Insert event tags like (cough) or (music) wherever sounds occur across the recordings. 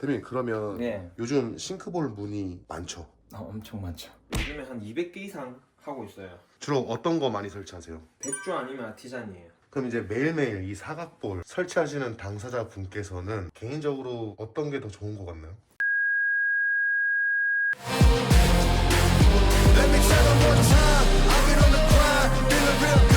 대표님 그러면 네. 요즘 싱크볼 문이 많죠? 아, 엄청 많죠. 요즘에 한 200개 이상 하고 있어요. 주로 어떤 거 많이 설치하세요? 백조 아니면 아티잔이에요. 그럼 이제 매일매일 이 사각볼 설치하시는 당사자 분께서는 개인적으로 어떤 게 더 좋은 것 같나요? Let me tell them one time. I've been on the grind, feeling real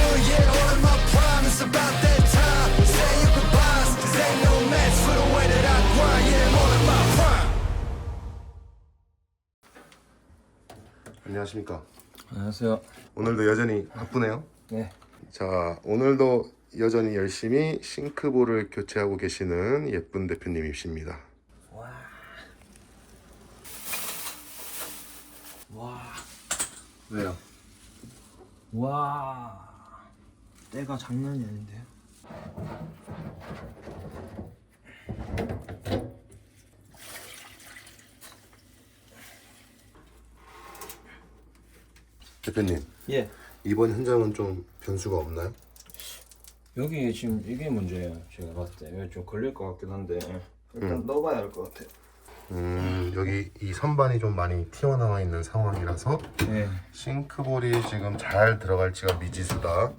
안녕하십니까. 안녕하세요. 오늘도 여전히 바쁘네요. 네. 자, 오늘도 여전히 열심히 싱크볼을 교체하고 계시는 예쁜 대표님이십니다. 와. 와. 왜요? 와. 때가 장난이 아닌데요. 대표님, 예. 이번 현장은 좀 변수가 없나요? 여기 지금 이게 문제예요. 제가 봤을 때 좀 걸릴 것 같긴 한데 일단 넣어봐야 할 것 같아. 음, 여기 이 선반이 좀 많이 튀어나와 있는 상황이라서 네. 싱크볼이 지금 잘 들어갈지가 미지수다.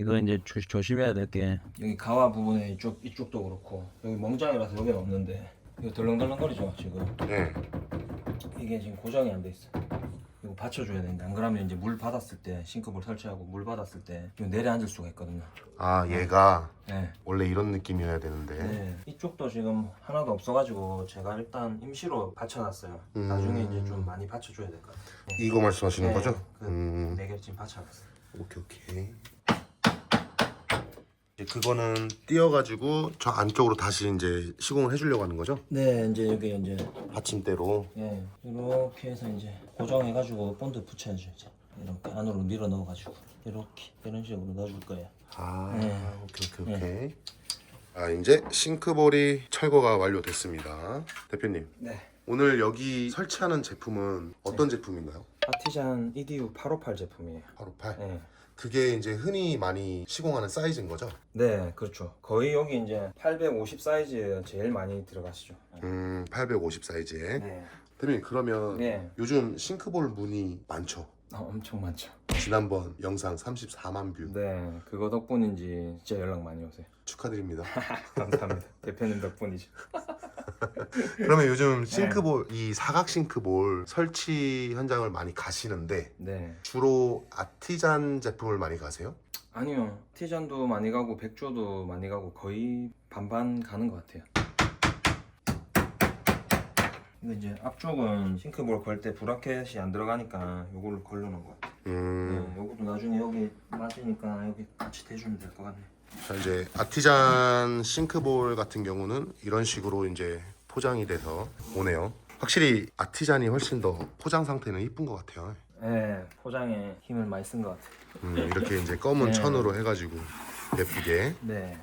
이거 이제 조, 조심해야 될 게 여기 가와 부분에 이쪽 이쪽도 그렇고 여기 멍장이라서 여기는 없는데 이거 덜렁덜렁거리죠 지금 네. 이게 지금 고정이 안 돼 있어. 이거 받쳐줘야 되는데 안 그러면 이제 물 받았을 때 싱크볼 설치하고 물 받았을 때 이거 내려앉을 수가 있거든요. 아, 얘가 네. 원래 이런 느낌이어야 되는데. 네. 이쪽도 지금 하나도 없어가지고 제가 일단 임시로 받쳐놨어요. 음. 나중에 이제 좀 많이 받쳐줘야 될 것 같아요. 네. 이거 말씀하시는 네, 거죠? 그 음, 네 개를 지금 받쳐놨어요. 오케이, 오케이. 이제 그거는 띄어가지고 저 안쪽으로 다시 이제 시공을 해주려고 하는 거죠? 네, 이제 여기 이제 받침대로. 예, 이렇게 해서 이제 고정해가지고 본드 붙여야죠. 이제 이렇게 안으로 밀어 넣어가지고 이렇게 이런 식으로 넣어줄 거예요. 아, 네. 오케이, 오케이, 오케이. 아, 이제 싱크볼이 철거가 완료됐습니다. 대표님, 네. 오늘 여기 설치하는 제품은 어떤 네. 제품인가요? 아티잔 EDU 858 제품이에요. 바로 8. 네. 그게 이제 흔히 많이 시공하는 사이즈인 거죠? 네, 그렇죠. 거의 여기 이제 850 사이즈 제일 많이 들어가시죠. 음, 850 사이즈에. 네. 대표님, 그러면 네. 요즘 싱크볼 문이 많죠? 아, 엄청 많죠. 지난번 영상 34만 뷰 네, 그거 덕분인지 진짜 연락 많이 오세요. 축하드립니다. (laughs) 감사합니다. 대표님 덕분이죠. (laughs) (laughs) 그러면 요즘 싱크볼 이 사각 싱크볼 설치 현장을 많이 가시는데 네. 주로 아티잔 제품을 많이 가세요? 아니요, 티잔도 많이 가고 백조도 많이 가고 거의 반반 가는 것 같아요. 근데 이제 앞쪽은 싱크볼 걸 때 브라켓이 안 들어가니까 요거를 걸러놓은 것 같아요. 음, 네, 요것도 나중에 여기 맞으니까 여기 같이 대주면 될 것 같네. 자 이제 아티잔 싱크볼 같은 경우는 이런 식으로 이제 포장이 돼서 오네요. 확실히 아티잔이 훨씬 더 포장 상태는 이쁜 것 같아요. 네, 포장에 힘을 많이 쓴 것 같아요. 음, 이렇게 이제 검은 네. 천으로 해가지고 예쁘게. 네.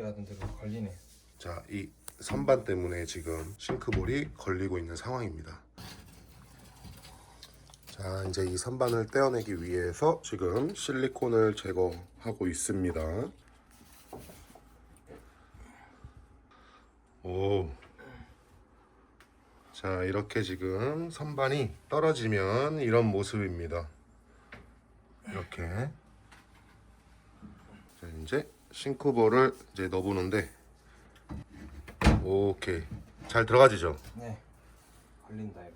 우리 아들들 걸리네. 자, 이 선반 때문에 지금 싱크볼이 걸리고 있는 상황입니다. 자, 이제 이 선반을 떼어내기 위해서 지금 실리콘을 제거하고 있습니다. 오. 자, 이렇게 지금 선반이 떨어지면 이런 모습입니다. 이렇게. 자, 이제 싱크볼을 이제 넣어보는데 오케이 잘 들어가지죠? 네. 걸린다 여기.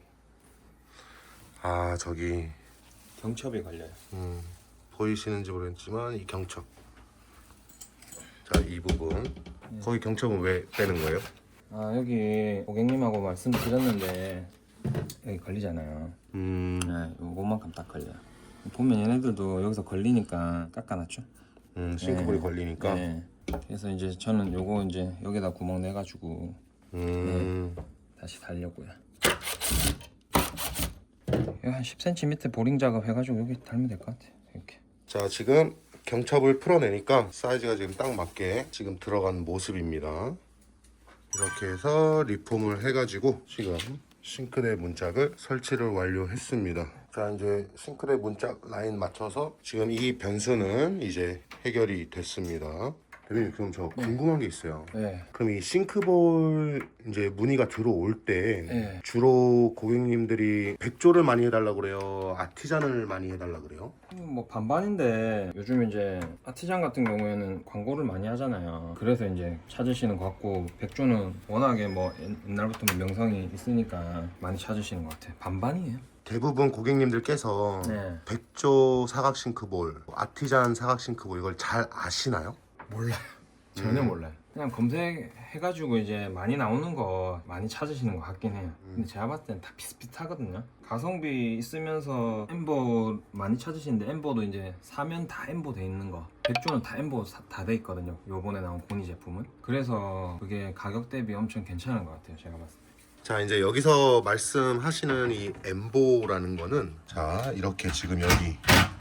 아 저기 경첩이 걸려요. 음, 보이시는지 모르겠지만 이 경첩 자 이 부분 거기 경첩은 왜 빼는 거예요? 아 여기 고객님하고 말씀드렸는데 여기 걸리잖아요. 음, 네, 요것만큼 딱 걸려요. 보면 얘네들도 여기서 걸리니까 깎아놨죠. 음 싱크볼이 네. 걸리니까 네. 그래서 이제 저는 요거 이제 여기다 구멍 내가지고 음, 다시 달려고요. 한 10cm 보링 작업 해가지고 여기 달면 될 것 같아. 이렇게. 자 지금 경첩을 풀어내니까 사이즈가 지금 딱 맞게 지금 들어간 모습입니다 이렇게 해서 리폼을 해가지고 지금 싱크대 문짝을 설치를 완료했습니다. 자 이제 싱크대 문짝 라인 맞춰서 지금 이 변수는 이제 해결이 됐습니다 대표님 그럼 저 궁금한 게 있어요 네. 그럼 이 싱크볼 이제 문의가 들어올 때 네. 주로 고객님들이 백조를 많이 해달라고 그래요 아티잔을 많이 해달라고 그래요 뭐 반반인데 요즘 이제 아티장 같은 경우에는 광고를 많이 하잖아요. 그래서 이제 찾으시는 것 같고 백조는 워낙에 뭐 옛- 옛날부터 명성이 있으니까 많이 찾으시는 것 같아요. 반반이에요. 대부분 고객님들께서 네. 백조 사각 싱크볼, 아티잔 사각 싱크볼 이걸 잘 아시나요? 몰라요. (laughs) 전혀 몰라요. 그냥 검색해가지고 이제 많이 나오는 거 많이 찾으시는 것 같긴 해요. 근데 제가 봤을 땐 다 비슷비슷하거든요. 가성비 있으면서 엠보 많이 찾으시는데 엠보도 이제 사면 다 엠보 돼 있는 거. 백조는 다 엠보 다돼 있거든요. 요번에 나온 고니 제품은. 그래서 그게 가격 대비 엄청 괜찮은 것 같아요. 제가 봤을 때. 자 이제 여기서 말씀하시는 이 엠보라는 거는 자 이렇게 지금 여기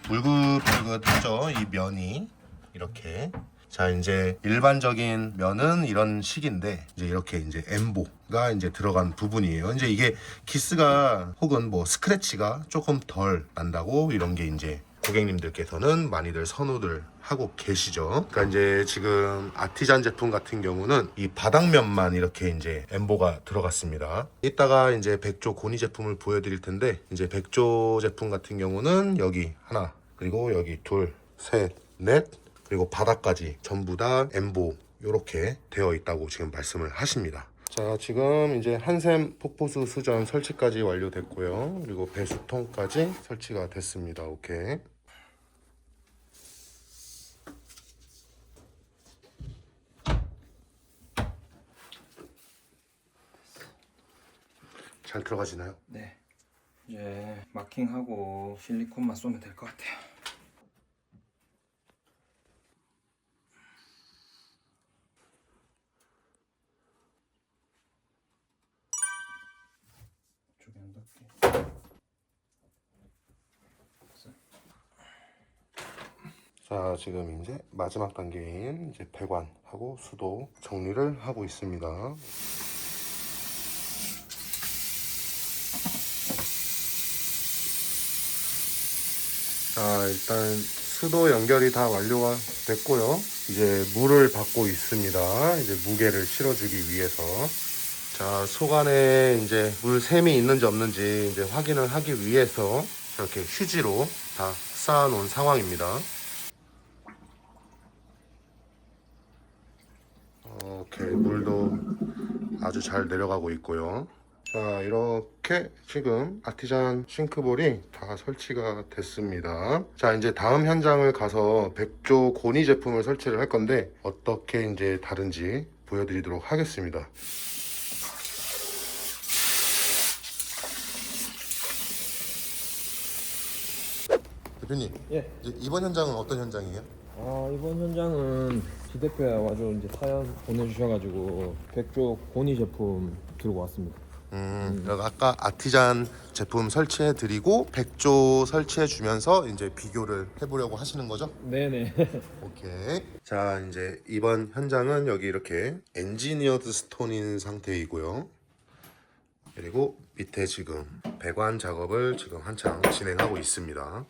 울긋불긋하죠 이 면이 이렇게 자 이제 일반적인 면은 이런 식인데 이제 이렇게 이제 엠보가 이제 들어간 부분이에요 이제 이게 기스가 혹은 뭐 스크래치가 조금 덜 난다고 이런 게 이제 고객님들께서는 많이들 선호들 하고 계시죠. 그러니까 이제 지금 아티잔 제품 같은 경우는 이 바닥면만 이렇게 이제 엠보가 들어갔습니다. 이따가 이제 백조 고니 제품을 보여드릴 텐데 이제 백조 제품 같은 경우는 여기 하나 그리고 여기 둘, 셋, 넷 그리고 바닥까지 전부 다 엠보 이렇게 되어 있다고 지금 말씀을 하십니다. 자 지금 이제 한샘 폭포수 수전 설치까지 완료됐고요. 그리고 배수통까지 설치가 됐습니다. 오케이. 잘 들어가시나요? 네. 이제 마킹하고 실리콘만 쏘면 될 것 같아요. 이쪽에 안 닿게. 자 지금 이제 마지막 단계인 이제 배관하고 수도 정리를 하고 있습니다. 자 일단 수도 연결이 다 완료가 됐고요. 이제 물을 받고 있습니다. 이제 무게를 실어주기 위해서. 자속 안에 이제 물 샘이 있는지 없는지 이제 확인을 하기 위해서 이렇게 휴지로 다 쌓아놓은 상황입니다. 오케이 물도 아주 잘 내려가고 있고요. 자 이렇게 지금 아티잔 싱크볼이 다 설치가 됐습니다. 자 이제 다음 현장을 가서 백조 고니 제품을 설치를 할 건데 어떻게 이제 다른지 보여드리도록 하겠습니다. 대표님 예. 이번 현장은 어떤 현장이에요? 아 이번 현장은 지 대표가 와서 이제 사연 보내주셔가지고 백조 고니 제품 들고 왔습니다. 음, 여기 아까 아티잔 제품 설치해 드리고 백조 설치해 주면서 이제 비교를 해보려고 하시는 거죠? 네네. (laughs) 오케이. 자, 이제 이번 현장은 여기 이렇게 엔지니어드 스톤인 상태이고요. 그리고 밑에 지금 배관 작업을 지금 한창 진행하고 있습니다.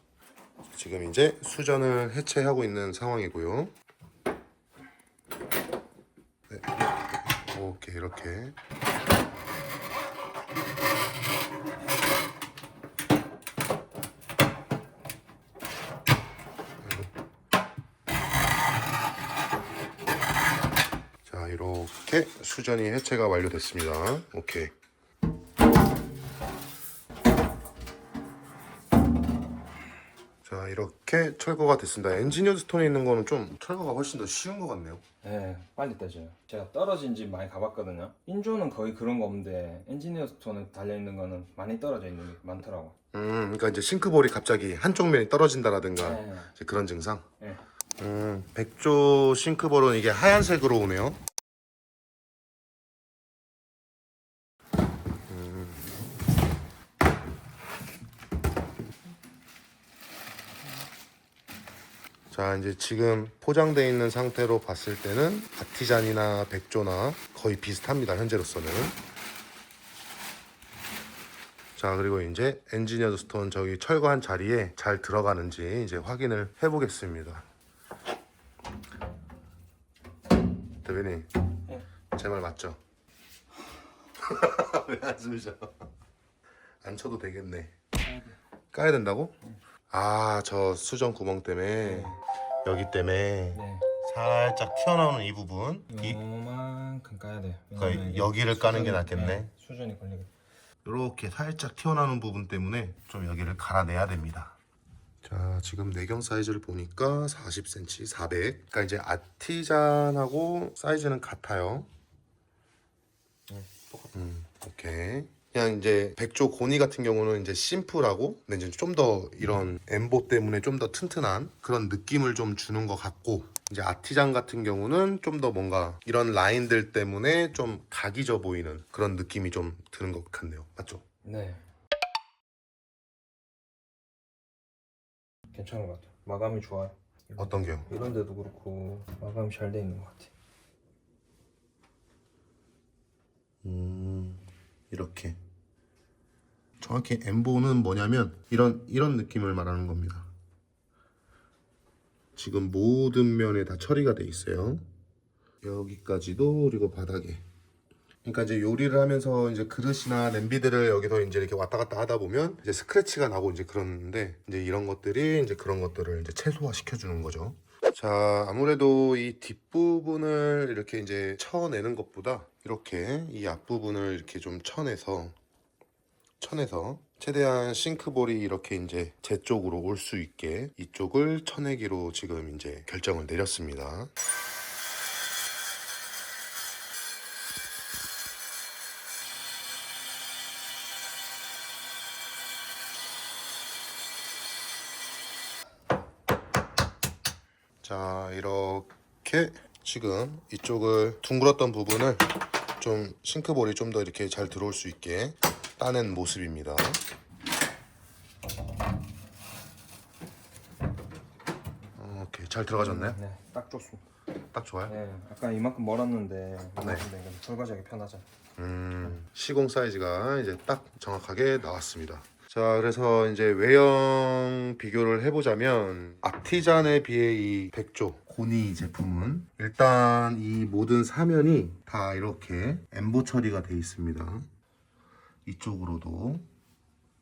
지금 이제 수전을 해체하고 있는 상황이고요. 네. 오케이, 이렇게. 자 이렇게 수전이 해체가 완료됐습니다 오케이 이렇게 철거가 됐습니다 엔지니어 스톤에 있는 거는 좀 철거가 훨씬 더 쉬운 것 같네요 네, 빨리 떼져요. 제가 떨어진 집 많이 가봤거든요. 인조는 거의 그런 거 없는데 엔지니어 스톤에 달려 있는 거는 많이 떨어져 있는 게 많더라고. 음 그러니까 이제 싱크볼이 갑자기 한쪽 면이 떨어진다라든가 네. 이제 그런 증상 네. 음 백조 싱크볼은 이게 하얀색으로 오네요 자 이제 지금 포장되어 있는 상태로 봤을 때는 아티잔이나 백조나 거의 비슷합니다 현재로서는. 자 그리고 이제 엔지니어드 스톤 저기 철거한 자리에 잘 들어가는지 이제 확인을 해보겠습니다. 대표님 제말 맞죠? (laughs) 왜 한숨이죠? 안 쳐도 되겠네. 까야 된다고? 아 저 수정 구멍 때문에 여기 때문에 네. 살짝 튀어나오는 이 부분 이 요만큼 까야 돼. 그러니까 이게 여기를 까는 게 수전이- 낫겠네. 네, 수전이 걸리게. 이렇게 살짝 튀어나오는 부분 때문에 좀 여기를 갈아내야 됩니다. 자, 지금 내경 사이즈를 보니까 40cm, 400. 그러니까 이제 아티잔하고 사이즈는 같아요. 음, 오케이. 그냥 이제 백조 고니 같은 경우는 이제 심플하고 근데 이제 좀 더 이런 엠보 때문에 좀 더 튼튼한 그런 느낌을 좀 주는 것 같고 이제 아티잔 같은 경우는 좀 더 뭔가 이런 라인들 때문에 좀 각이 져 보이는 그런 느낌이 좀 드는 것 같네요. 맞죠? 네. 괜찮은 것 같아요. 마감이 좋아요. 어떤 게요? 이런 데도 그렇고 마감이 잘 돼 있는 것 같아. 음, 이렇게 정확히 엠보는 뭐냐면 이런 이런 느낌을 말하는 겁니다. 지금 모든 면에 다 처리가 돼 있어요. 여기까지도 그리고 바닥에. 그러니까 이제 요리를 하면서 이제 그릇이나 냄비들을 여기서 이제 이렇게 왔다 갔다 하다 보면 이제 스크래치가 나고 이제 그러는데 이제 이런 것들이 이제 그런 것들을 이제 최소화 시켜주는 거죠. 자, 아무래도 이 뒷부분을 이렇게 이제 쳐내는 것보다 이렇게 이 앞부분을 이렇게 좀 쳐내서 쳐내서 최대한 싱크볼이 이렇게 이제 제 쪽으로 올 수 있게 이쪽을 쳐내기로 지금 이제 결정을 내렸습니다. 자 이렇게 지금 이쪽을 둥글었던 부분을 좀 싱크볼이 좀 더 이렇게 잘 들어올 수 있게 따낸 모습입니다. 어, 오케이 잘 들어가졌나요? 네, 딱 좋습니다. 딱 좋아요. 네, 아까 이만큼 멀었는데 네. 이만큼 네. 설거지하기 편하잖아. 음, 시공 사이즈가 이제 딱 정확하게 나왔습니다. 자, 그래서 이제 외형 비교를 해보자면 아티잔에 비해 이 백조 고니 제품은 일단 이 모든 사면이 다 이렇게 엠보 처리가 되어 있습니다. 이쪽으로도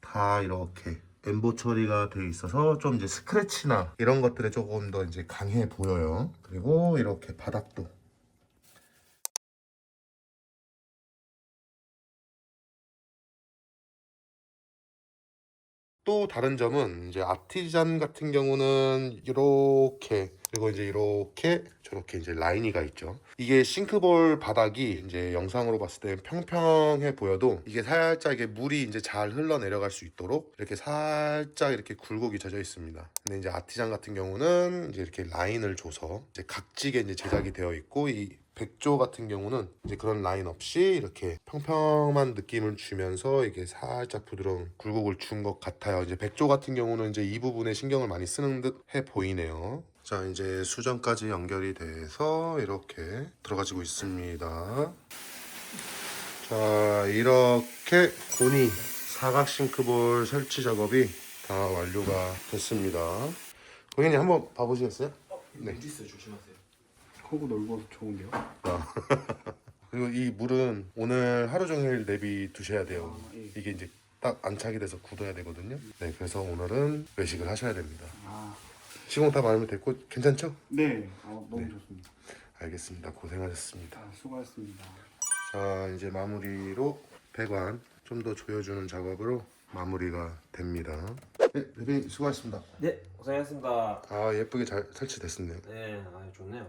다 이렇게 엠보 처리가 되어 있어서 좀 이제 스크래치나 이런 것들에 조금 더 이제 강해 보여요. 그리고 이렇게 바닥도 또 다른 점은 이제 아티잔 같은 경우는 이렇게 그리고 이제 이렇게 저렇게 이제 라인이가 있죠. 이게 싱크볼 바닥이 이제 영상으로 봤을 때 평평해 보여도 이게 살짝 이게 물이 이제 잘 흘러 내려갈 수 있도록 이렇게 살짝 이렇게 굴곡이 져져 있습니다. 근데 이제 아티잔 같은 경우는 이제 이렇게 라인을 줘서 이제 각지게 이제 제작이 되어 있고 이 백조 같은 경우는 이제 그런 라인 없이 이렇게 평평한 느낌을 주면서 이게 살짝 부드러운 굴곡을 준 것 같아요. 이제 백조 같은 경우는 이제 이 부분에 신경을 많이 쓰는 듯 해 보이네요. 자, 이제 수전까지 연결이 돼서 이렇게 들어가지고 있습니다. 자, 이렇게 고니 사각 싱크볼 설치 작업이 다 완료가 됐습니다. 고객님 한번 봐보시겠어요? 네. 있어 조심하세요. 크고 넓어서 좋은데요? (laughs) 그리고 이 물은 오늘 하루 종일 내비 두셔야 돼요. 아, 예. 이게 이제 딱 안착이 돼서 굳어야 되거든요. 네, 그래서 오늘은 외식을 하셔야 됩니다. 아, 시공 다 마음에 됐고 괜찮죠? 네, 어, 너무 네. 좋습니다. 알겠습니다. 고생하셨습니다. 아, 수고하셨습니다. 자, 이제 마무리로 배관 좀 더 조여주는 작업으로 마무리가 됩니다. 네, 대표님 수고하셨습니다. 네, 고생하셨습니다. 아, 예쁘게 잘 설치됐었네요. 네, 아 좋네요.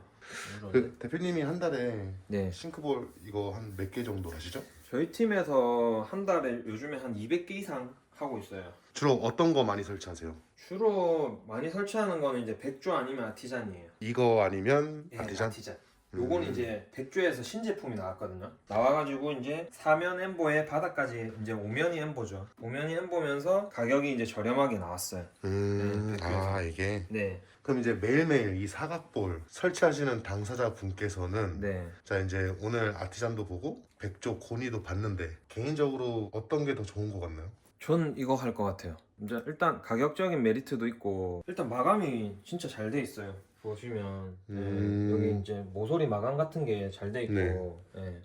그 대표님이 한 달에 네, 싱크볼 이거 한 몇 개 정도 하시죠? 저희 팀에서 한 달에 요즘에 한 200개 이상 하고 있어요. 주로 어떤 거 많이 설치하세요? 주로 많이 설치하는 거는 이제 백조 아니면 아티잔이에요. 이거 아니면 예, 아티잔? 아티잔. 요건 이제 백조에서 신제품이 나왔거든요. 나와가지고 이제 사면 엠보에 바닥까지 이제 오면이 엠보죠. 오면이 엠보면서 가격이 이제 저렴하게 나왔어요. 음, 네, 아 이게 네, 그럼 이제 매일매일 이 사각볼 설치하시는 당사자 분께서는 네. 자 이제 오늘 아티잔도 보고 백조 고니도 봤는데 개인적으로 어떤 게 더 좋은 것 같나요? 전 이거 할 것 같아요. 이제 일단 가격적인 메리트도 있고 일단 마감이 진짜 잘 돼 있어요. 보시면 네, 음. 여기 이제 모서리 마감 같은 게 잘 돼 있고 네. 네.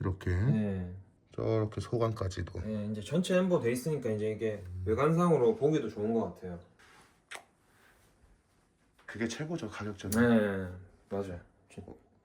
이렇게 네. 저렇게 소관까지도 네, 이제 전체 엠보 돼 있으니까 이제 이게 외관상으로 보기도 좋은 것 같아요. 그게 최고죠 가격적인 네, 맞아요. 진-